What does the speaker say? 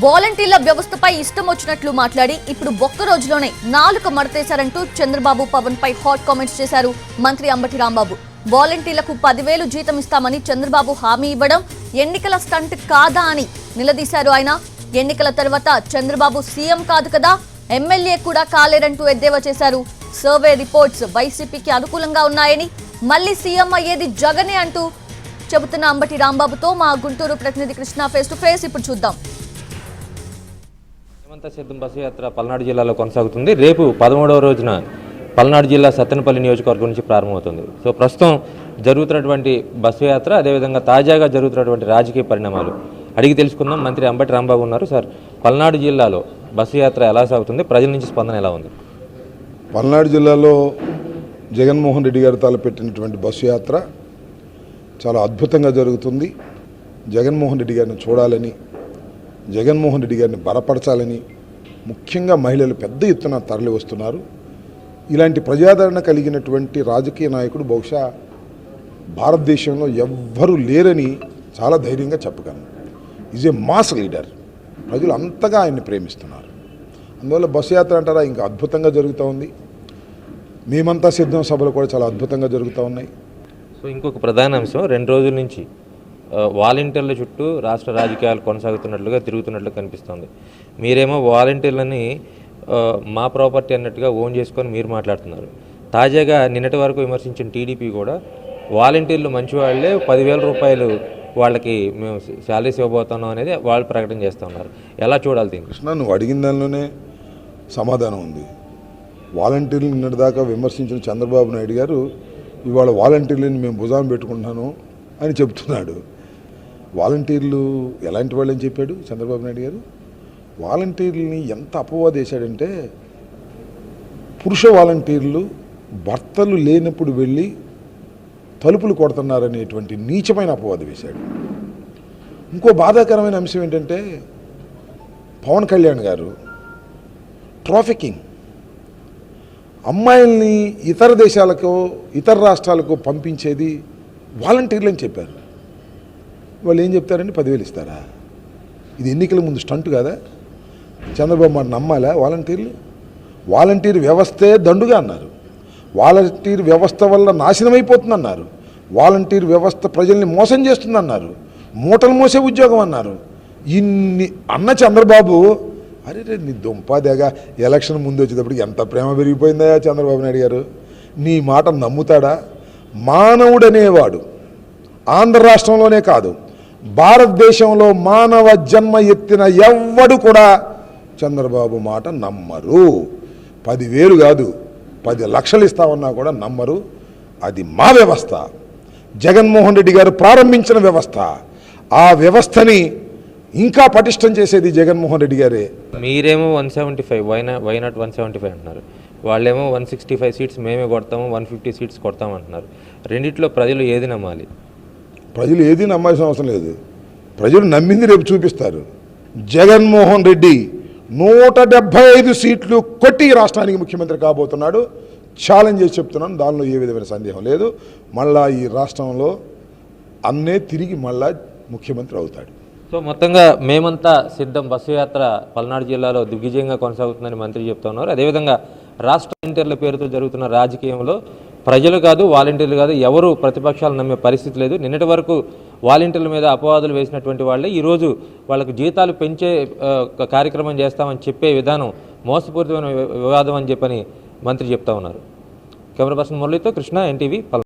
వాలంటీర్ల వ్యవస్థపై ఇష్టం వచ్చినట్లు మాట్లాడి ఇప్పుడు ఒక్క రోజులోనే నాలుక మడతేశారంటూ చంద్రబాబు పవన్ పై హాట్ కామెంట్స్ చేశారు మంత్రి అంబటి రాంబాబు. వాలంటీర్లకు పదివేలు జీతం ఇస్తామని చంద్రబాబు హామీ ఇవ్వడం ఎన్నికల స్టంట్ కాదా అని నిలదీశారు ఆయన. ఎన్నికల తర్వాత చంద్రబాబు సీఎం కాదు కదా ఎమ్మెల్యే కూడా కాలేరంటూ ఎద్దేవా చేశారు. సర్వే రిపోర్ట్స్ వైసీపీకి అనుకూలంగా ఉన్నాయని మళ్ళీ సీఎం అయ్యేది జగనే అంటూ చెబుతున్న అంబటి రాంబాబుతో మా గుంటూరు ప్రతినిధి కృష్ణ ఫేస్ టు ఫేస్ ఇప్పుడు చూద్దాం. హేమంత సిద్ధం బస్సు యాత్ర పల్నాడు జిల్లాలో కొనసాగుతుంది. రేపు పదమూడవ రోజున పల్నాడు జిల్లా సత్తెనపల్లి నియోజకవర్గం నుంచి ప్రారంభమవుతుంది. సో ప్రస్తుతం జరుగుతున్నటువంటి బస్సు యాత్ర అదేవిధంగా తాజాగా జరుగుతున్నటువంటి రాజకీయ పరిణామాలు. అడిగి తెలుసుకుందాం. మంత్రి అంబటి రాంబాబు ఉన్నారు. సార్ పల్నాడు జిల్లాలో బస్సు యాత్ర ఎలా సాగుతుంది? ప్రజల నుంచి స్పందన ఎలా ఉంది? పల్నాడు జిల్లాలో జగన్మోహన్ రెడ్డి గారు తలపెట్టినటువంటి బస్సు యాత్ర చాలా అద్భుతంగా జరుగుతుంది. జగన్మోహన్ రెడ్డి గారిని చూడాలని జగన్మోహన్ రెడ్డి గారిని బలపరచాలని ముఖ్యంగా మహిళలు పెద్ద ఎత్తున తరలి వస్తున్నారు ఇలాంటి ప్రజాదరణ కలిగినటువంటి రాజకీయ నాయకుడు బహుశా భారతదేశంలో ఎవ్వరూ లేరని చాలా ధైర్యంగా చెప్పగలను. ఈజ్ ఏ మాస్ లీడర్ ప్రజలు అంతగా ఆయన్ని ప్రేమిస్తున్నారు. అందువల్ల బస్సు యాత్ర అంటారా ఇంకా అద్భుతంగా జరుగుతూ ఉంది. మేమంతా సిద్ధం సభలు కూడా చాలా అద్భుతంగా జరుగుతూ ఉన్నాయి. సో ఇంకొక ప్రధాన అంశం రెండు రోజుల నుంచి వాలంటీర్ల చుట్టూ రాష్ట్ర రాజకీయాలు కొనసాగుతున్నట్లుగా తిరుగుతున్నట్లు కనిపిస్తుంది. మీరేమో వాలంటీర్లని మా ప్రాపర్టీ అన్నట్టుగా ఓన్ చేసుకొని మీరు మాట్లాడుతున్నారు. తాజాగా నిన్నటి వరకు విమర్శించిన టీడీపీ కూడా వాలంటీర్లు మంచి వాళ్ళే పదివేల రూపాయలు వాళ్ళకి మేము శాలరీస్ ఇవ్వబోతున్నాం అనేది వాళ్ళు ప్రకటన చేస్తూ ఉన్నారు. ఎలా చూడాలి దీన్ని? కృష్ణ నువ్వు అడిగిన దానిలోనే సమాధానం ఉంది. వాలంటీర్లు నిన్నటిదాకా విమర్శించిన చంద్రబాబు నాయుడు గారు ఇవాళ వాలంటీర్లని మేము భుజాం పెట్టుకుంటున్నాను అని చెప్తున్నాడు. వాలంటీర్లు ఎలాంటి వాళ్ళని చెప్పాడు చంద్రబాబు నాయుడు గారు? వాలంటీర్లని ఎంత అపవాద వేశాడంటే పురుష వాలంటీర్లు భర్తలు లేనప్పుడు వెళ్ళి తలుపులు కొడుతున్నారనేటువంటి నీచమైన అపవాదం వేశాడు. ఇంకో బాధాకరమైన అంశం ఏంటంటే పవన్ కళ్యాణ్ గారు ట్రాఫికింగ్. అమ్మాయిల్ని ఇతర దేశాలకు ఇతర రాష్ట్రాలకు పంపించేది వాలంటీర్లు అని చెప్పారు. వాళ్ళు ఏం చెప్తారండి పదివేలు ఇస్తారా? ఇది ఎన్నికల ముందు స్టంట్ కదా? చంద్రబాబు మాట నమ్మాలా? వాలంటీర్లు? వాలంటీర్ వ్యవస్థే దండుగా అన్నారు. వాలంటీర్ వ్యవస్థ వల్ల నాశనమైపోతుందన్నారు. వాలంటీర్ వ్యవస్థ ప్రజల్ని మోసం చేస్తుందన్నారు. మూటలు మోసే ఉద్యోగం అన్నారు. ఇన్ని అన్న చంద్రబాబు అరే రే నీ దుంపాదేగా ఎలక్షన్ ముందు వచ్చేటప్పటికి ఎంత ప్రేమ పెరిగిపోయిందా చంద్రబాబు నాయుడు గారు? నీ మాట నమ్ముతాడా? మానవుడనేవాడు. ఆంధ్ర రాష్ట్రంలోనే కాదు. భారతదేశంలో మానవ జన్మ ఎత్తిన ఎవ్వడు కూడా చంద్రబాబు మాట నమ్మరు. పదివేలు కాదు పది లక్షలు ఇస్తామన్నా కూడా నమ్మరు. అది మా వ్యవస్థ. జగన్మోహన్ రెడ్డి గారు ప్రారంభించిన వ్యవస్థ. ఆ వ్యవస్థని ఇంకా పటిష్టం చేసేది జగన్మోహన్ రెడ్డి గారే. మీరేమో one seventy five why not one seventy five అంటున్నారు. వాళ్ళేమో వన్ సిక్స్టీ ఫైవ్ సీట్స్ మేమే కొడతాము వన్ ఫిఫ్టీ సీట్స్ కొడతాము అంటున్నారు రెండిట్లో ప్రజలు ఏది నమ్మాలి? ప్రజలు ఏది నమ్మాల్సిన అవసరం లేదు. ప్రజలు నమ్మింది రేపు చూపిస్తారు. జగన్మోహన్ రెడ్డి నూట డెబ్బై ఐదు సీట్లు కొట్టి రాష్ట్రానికి ముఖ్యమంత్రి కాబోతున్నాడు. ఛాలెంజ్ చేసి చెప్తున్నాను దానిలో ఏ విధమైన సందేహం లేదు. మళ్ళా ఈ రాష్ట్రంలో అన్నే తిరిగి మళ్ళా ముఖ్యమంత్రి అవుతాడు. సో మొత్తంగా మేమంతా సిద్ధం బస్సు యాత్ర పల్నాడు జిల్లాలో దిగ్విజయంగా కొనసాగుతుందని మంత్రి చెప్తున్నారు. అదేవిధంగా రాష్ట్ర ఇంటర్ల పేరుతో జరుగుతున్న రాజకీయంలో ప్రజలు కాదు వాలంటీర్లు కాదు ఎవరు ప్రతిపక్షాలు నమ్మే పరిస్థితి లేదు. నిన్నటి వరకు వాలంటీర్ల మీద అపవాదులు వేసినటువంటి వాళ్ళే ఈరోజు వాళ్ళకు జీతాలు పెంచే ఒక కార్యక్రమం చేస్తామని చెప్పే విధానం మోసపూరితమైన వివాదం అని చెప్పని మంత్రి చెప్తా ఉన్నారు. కెమెరా పర్సన్ మురళితో కృష్ణ ఎన్టీవీ